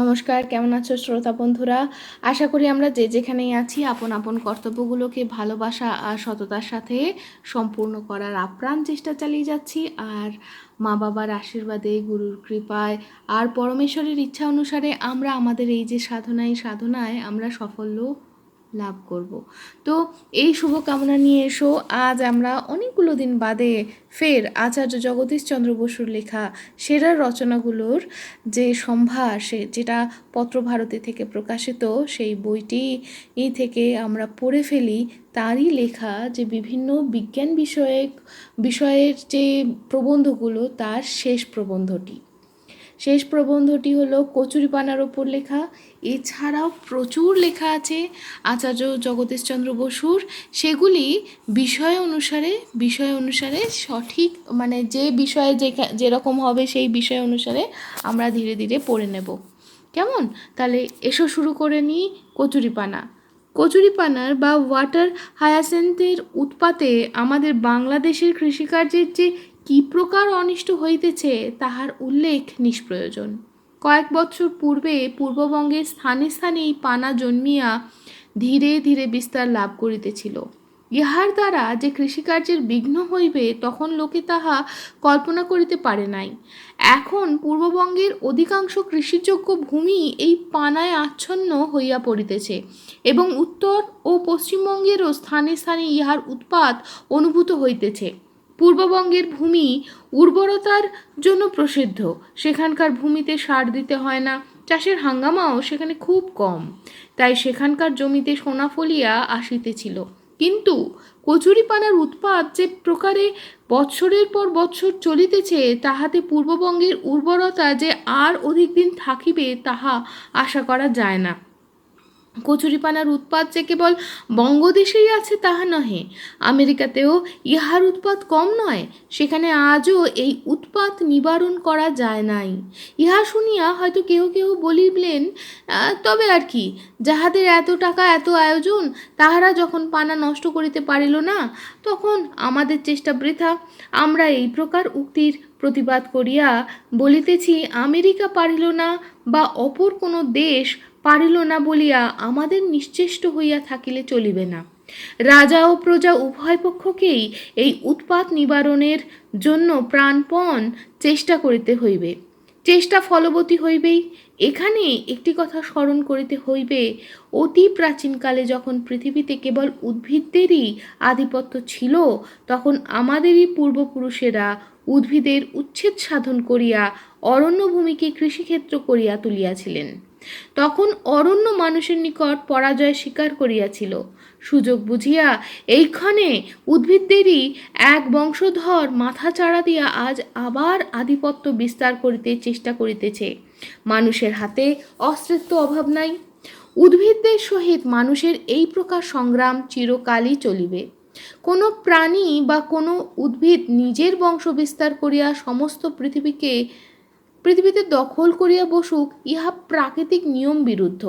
নমস্কার, কেমন আছো শ্রোতা বন্ধুরা? আশা করি আমরা যে যেখানেই আছি, আপন আপন কর্তব্যগুলোকে ভালোবাসা আর সততার সাথে সম্পূর্ণ করার আপ্রাণ চেষ্টা চালিয়ে যাচ্ছি। আর মা বাবার আশীর্বাদে, গুরুর কৃপায় আর পরমেশ্বরের ইচ্ছা অনুসারে আমরা আমাদের এই যে সাধনায় সাধনায় আমরা সাফল্য লাভ করব। তো এই শুভকামনা নিয়ে এসো। আজ আমরা অনেকগুলো দিন বাদে ফের আচার্য জগদীশচন্দ্র বসুর লেখা সেরা রচনাগুলোর যে সম্ভার, সে যেটা পত্রভারতী থেকে প্রকাশিত, সেই বইটি থেকে আমরা পড়ে ফেলি। তারই লেখা যে বিভিন্ন বিজ্ঞান বিষয়ক বিষয়ের যে প্রবন্ধগুলো, তার শেষ প্রবন্ধটি। শেষ প্রবন্ধটি হলো কচুরিপানার ওপর লেখা। এছাড়াও প্রচুর লেখা আছে। আচার্য জগদীশচন্দ্র বসুর। সেগুলি বিষয় অনুসারে বিষয় অনুসারে সঠিক মানে যে বিষয়ে যে যেরকম হবে সেই বিষয় অনুসারে আমরা ধীরে ধীরে পড়ে নেব। কেমন? তাহলে এসো শুরু করে নিই কচুরিপানা। কচুরিপানার বা ওয়াটার হায়াসেন্থের উৎপাতে আমাদের বাংলাদেশের কৃষিকার্যের যে কি প্রকার অনিষ্ট হইতেছে তাহার উল্লেখ নিষ্প্রয়োজন। কয়েক বৎসর পূর্বে পূর্ববঙ্গের স্থানে স্থানে এই পানা জন্মিয়া ধীরে ধীরে বিস্তার লাভ করিতেছিল। ইহার দ্বারা যে কৃষিকার্যের বিঘ্ন হইবে, তখন লোকে তাহা কল্পনা করিতে পারে নাই। এখন পূর্ববঙ্গের অধিকাংশ কৃষিযোগ্য ভূমি এই পানায় আচ্ছন্ন হইয়া পড়িতেছে এবং উত্তর ও পশ্চিমবঙ্গেরও স্থানে স্থানে ইহার উৎপাত অনুভূত হইতেছে। পূর্ববঙ্গের ভূমি উর্বরতার জন্য প্রসিদ্ধ। সেখানকার ভূমিতে সার দিতে হয় না, চাষের হাঙ্গামাও সেখানে খুব কম। তাই সেখানকার জমিতে সোনা ফলিয়া আসিতেছিল। কিন্তু কচুরিপানার উৎপাদ যে প্রকারে বৎসরের পর বৎসর চলিতেছে, তাহাতে পূর্ববঙ্গের উর্বরতা যে আর অধিক দিন থাকিবে, তাহা আশা করা যায় না। কচুরিপানার উৎপাদ যে কেবল বঙ্গদেশেই আছে তাহা নহে, আমেরিকাতেও ইহার উৎপাদ কম নয়, সেখানে আজও এই উৎপাত নিবারণ করা যায় নাই। ইহা শুনিয়া হয়তো কেউ কেউ বলিলেন তবে আর কি, যাহাদের এত টাকা, এত আয়োজন, তাহারা যখন পানা নষ্ট করিতে পারিল না, তখন আমাদের চেষ্টা বৃথা। আমরা এই প্রকার উক্তির প্রতিবাদ করিয়া বলিতেছি, আমেরিকা পারিল না বা অপর কোনো দেশ পারিল না বলিয়া আমাদের নিশ্চেষ্ট হইয়া থাকিলে চলিবে না। রাজা ও প্রজা উভয় পক্ষকেই এই উৎপাত নিবারণের জন্য প্রাণপণ চেষ্টা করিতে হইবে। চেষ্টা ফলবতী হইবেই। এখানে একটি কথা স্মরণ করিতে হইবে, অতি প্রাচীনকালে যখন পৃথিবীতে কেবল উদ্ভিদদেরই আধিপত্য ছিল, তখন আমাদেরই পূর্বপুরুষেরা উদ্ভিদের উচ্ছেদ সাধন করিয়া অরণ্যভূমিকে কৃষিক্ষেত্র করিয়া তুলিয়াছিলেন। তখন অরণ্য মানুষের নিকট পরাজয় স্বীকার করিয়াছিল। সুযোগ বুঝিয়া এইক্ষণে উদ্ভিদদেরই এক বংশধর মাথা চাড়া দিয়া আজ আবার আধিপত্য বিস্তার করিতে চেষ্টা করিতেছে। মানুষের হাতে অস্ত্রের তো অভাব নাই। উদ্ভিদদের সহিত মানুষের এই প্রকার সংগ্রাম চিরকালই চলিবে। কোনো প্রাণী বা কোনো উদ্ভিদ নিজের বংশ বিস্তার করিয়া সমস্ত পৃথিবীকে পৃথিবীতে দখল করিয়া বসুক, ইহা প্রাকৃতিক নিয়ম বিরুদ্ধ।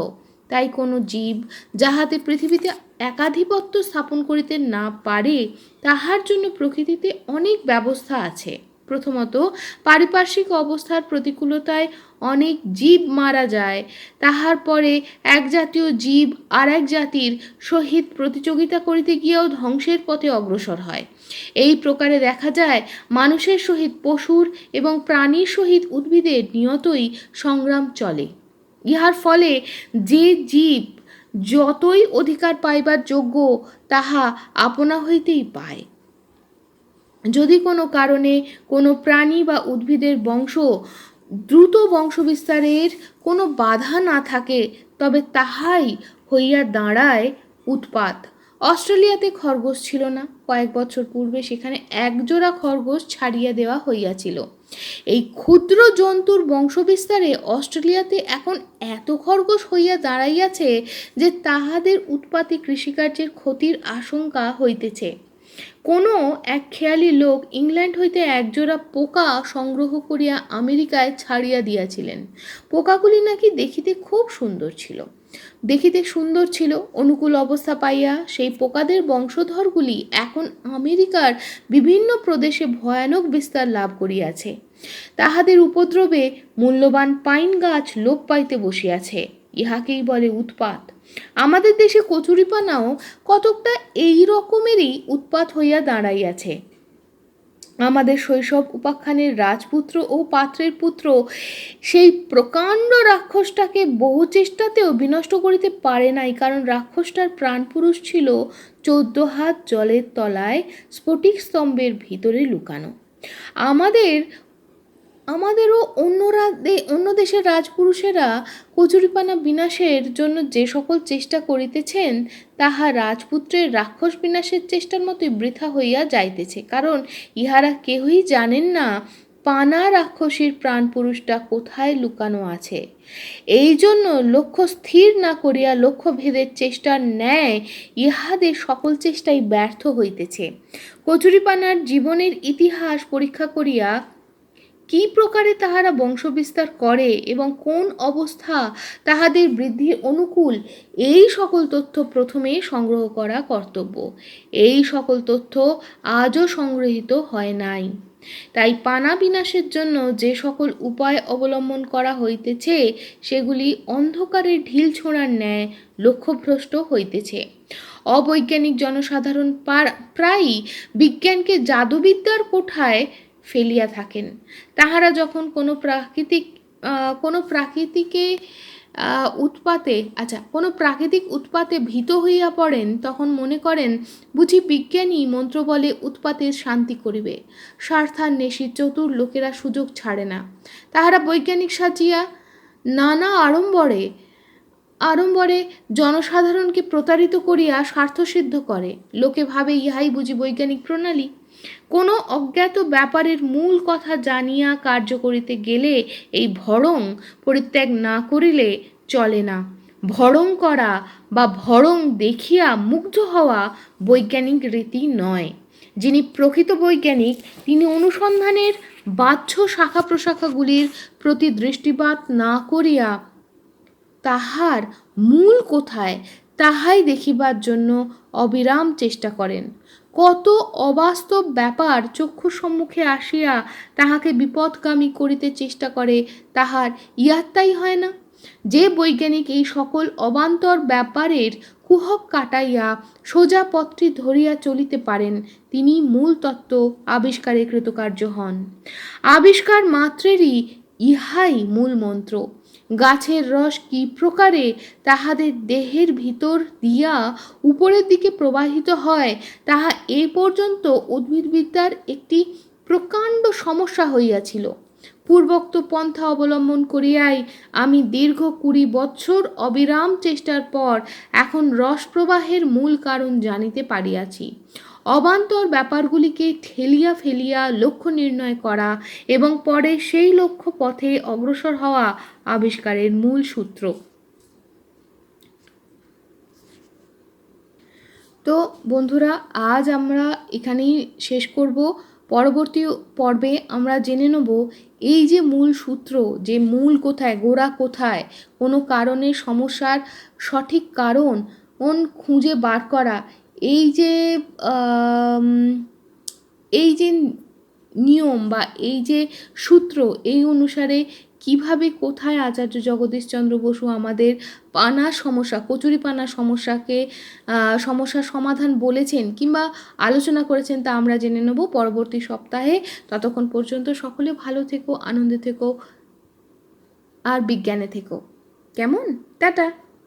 তাই কোনো জীব যাহাতে পৃথিবীতে একাধিপত্য স্থাপন করিতে না পারে, তাহার জন্য প্রকৃতিতে অনেক ব্যবস্থা আছে। প্রথমত, পারিপার্শ্বিক অবস্থার প্রতিকূলতায় অনেক জীব মারা যায়। তাহার পরে এক জাতীয় জীব আর এক জাতির সহিত প্রতিযোগিতা করিতে গিয়েও ধ্বংসের পথে অগ্রসর হয়। এই প্রকারে দেখা যায়, মানুষের সহিত পশুর এবং প্রাণীর সহিত উদ্ভিদের নিয়তই সংগ্রাম চলে। ইহার ফলে যে জীব যতই অধিকার পাইবার যোগ্য, তাহা আপনা হইতেই পায়। যদি কোনো কারণে কোনো প্রাণী বা উদ্ভিদের বংশ দ্রুত বংশবিস্তারের কোনো বাধা না থাকে, তবে তাহাই হইয়া দাঁড়ায় উৎপাত। অস্ট্রেলিয়াতে খরগোশ ছিল না। কয়েক বছর পূর্বে সেখানে একজোড়া খরগোশ ছাড়িয়া দেওয়া হইয়াছিল। এই ক্ষুদ্র জন্তুর বংশবিস্তারে অস্ট্রেলিয়াতে এখন এত খরগোশ হইয়া দাঁড়াইয়াছে যে তাহাদের উৎপাতে কৃষিকার্যের ক্ষতির আশঙ্কা হইতেছে। কোনো এক খেয়ালি লোক ইংল্যান্ড হইতে একজোড়া পোকা সংগ্রহ করিয়া আমেরিকায় ছাড়িয়া দিয়াছিলেন। পোকাগুলি নাকি দেখিতে খুব সুন্দর ছিল। দেখিতে সুন্দর ছিল, অনুকূল অবস্থা পাইয়া সেই পোকাদের বংশধরগুলি এখন আমেরিকার বিভিন্ন প্রদেশে ভয়ানক বিস্তার লাভ করিয়াছে। তাহাদের উপদ্রবে মূল্যবান পাইন গাছ লোপ পাইতে বসিয়াছে। ইহাকেই বলে উৎপাত। আমাদের দেশে কচুরিপানাও কতকটা এই রকমেরই উৎপাত হইয়া দাঁড়াইয়াছে। আমাদের শৈশব উপাখ্যানের রাজপুত্র ও পাত্রের পুত্র সেই প্রকাণ্ড রাক্ষসটাকে বহু চেষ্টাতেও বিনষ্ট করিতে পারে নাই, কারণ রাক্ষসটার প্রাণপুরুষ ছিল চোদ্দ হাত জলের তলায় স্ফটিক স্তম্ভের ভিতরে লুকানো। আমাদের আমাদেরও অন্যরা অন্য দেশের রাজপুরুষেরা কচুরিপানা বিনাশের জন্য যে সকল চেষ্টা করিতেছেন, তাহা রাজপুত্রের রাক্ষস বিনাশের চেষ্টার মতোই বৃথা হইয়া যাইতেছে। কারণ ইহারা কেহই জানেন না পানা রাক্ষসীর প্রাণপুরুষটা কোথায় লুকানো আছে। এই জন্য লক্ষ্য স্থির না করিয়া লক্ষ্য ভেদের চেষ্টার ন্যায় ইহাদের সকল চেষ্টাই ব্যর্থ হইতেছে। কচুরিপানার জীবনের ইতিহাস পরীক্ষা করিয়া কি প্রকারে তাহারা বংশবিস্তার করে এবং কোন অবস্থা তাহাদের বৃদ্ধির অনুকূল, এই সকল তথ্য প্রথমে সংগ্রহ করা কর্তব্য। এই সকল তথ্য আজও সংগৃহীত হয় নাই। তাই পানা বিনাশের জন্য যে সকল উপায় অবলম্বন করা হইতেছে, সেগুলি অন্ধকারের ঢিল ছোঁড়ার ন্যায় লক্ষ্যভ্রষ্ট হইতেছে। অবৈজ্ঞানিক জনসাধারণ পার- প্রায়ই বিজ্ঞানকে জাদুবিদ্যার কোঠায় ফেলিয়া থাকেন। তাহারা যখন কোনো প্রাকৃতিক কোনো প্রাকৃতিকে উৎপাতে আচ্ছা কোনো প্রাকৃতিক উৎপাতে ভীত হইয়া পড়েন, তখন মনে করেন, বুঝি বিজ্ঞানী মন্ত্র বলে উৎপাতের শান্তি করিবে। স্বার্থান্বেষী চতুর লোকেরা সুযোগ ছাড়ে না। তাহারা বৈজ্ঞানিক সাজিয়া নানা আড়ম্বরে আড়ম্বরে জনসাধারণকে প্রতারিত করিয়া স্বার্থসিদ্ধ করে। লোকে ভাবে, ইহাই বুঝি বৈজ্ঞানিক প্রণালী? কোনো অজ্ঞাত ব্যাপারের মূল কথা জানিয়া কার্য করিতে গেলে এই ভড়ং পরিত্যাগ না করিলে চলে না। ভড়ং করা বা ভড়ং দেখিয়া মুগ্ধ হওয়া বৈজ্ঞানিক রীতি নয়। যিনি প্রকৃত বৈজ্ঞানিক, তিনি অনুসন্ধানের বাহ্য শাখা প্রশাখাগুলির প্রতি দৃষ্টিপাত না করিয়া তাহার মূল কোথায় তাহাই দেখিবার জন্য অবিরাম চেষ্টা করেন। কত অবাস্তব ব্যাপার চক্ষু সম্মুখে আসিয়া তাহাকে বিপদগামী করিতে চেষ্টা করে, তাহার ইয়াত্তাই হয় না। যে বৈজ্ঞানিক এই সকল অবান্তর ব্যাপারের কুহক কাটাইয়া সোজা পথটি ধরিয়া চলিতে পারেন, তিনি মূল তত্ত্ব আবিষ্কারে কৃতকার্য হন। আবিষ্কার মাত্রেরই ইহাই মূল মন্ত্র। গাছের রস কি প্রকারে তাহাদের দেহের ভিতর দিয়া উপরের দিকে প্রবাহিত হয়, তাহা এ পর্যন্ত উদ্ভিদবিদ্যার একটি প্রকাণ্ড সমস্যা হইয়াছিল। পূর্বোক্ত পন্থা অবলম্বন করিয়াই আমি দীর্ঘ কুড়ি বৎসর অবিরাম চেষ্টার পর এখন রস প্রবাহের মূল কারণ জানিতে পারিয়াছি। অবান্তর ব্যাপারগুলিকে ঠেলিয়া ফেলিয়া লক্ষ্য নির্ণয় করা এবং পরে সেই লক্ষ্য পথে অগ্রসর হওয়া আবিষ্কারের মূল সূত্র। তো বন্ধুরা, আজ আমরা এখানেই শেষ করব। পরবর্তী পর্বে আমরা জেনে নেব এই যে মূল সূত্র, যে মূল কোথায়, গোড়া কোথায়, কোনো কারণে সমস্যার সঠিক কারণ খুঁজে বার করা এই যে এই যে নিয়ম বা এই যে সূত্র, এই অনুসারে কীভাবে কোথায় আচার্য জগদীশচন্দ্র বসু আমাদের পানা সমস্যা, কচুরি পানা সমস্যাকে সমস্যার সমাধান বলেছেন কিংবা আলোচনা করেছেন তা আমরা জেনে নেব পরবর্তী সপ্তাহে। ততক্ষণ পর্যন্ত সকলে ভালো থেকো, আনন্দে থেকো, আর বিজ্ঞানে থেকো। কেমন? টাটা!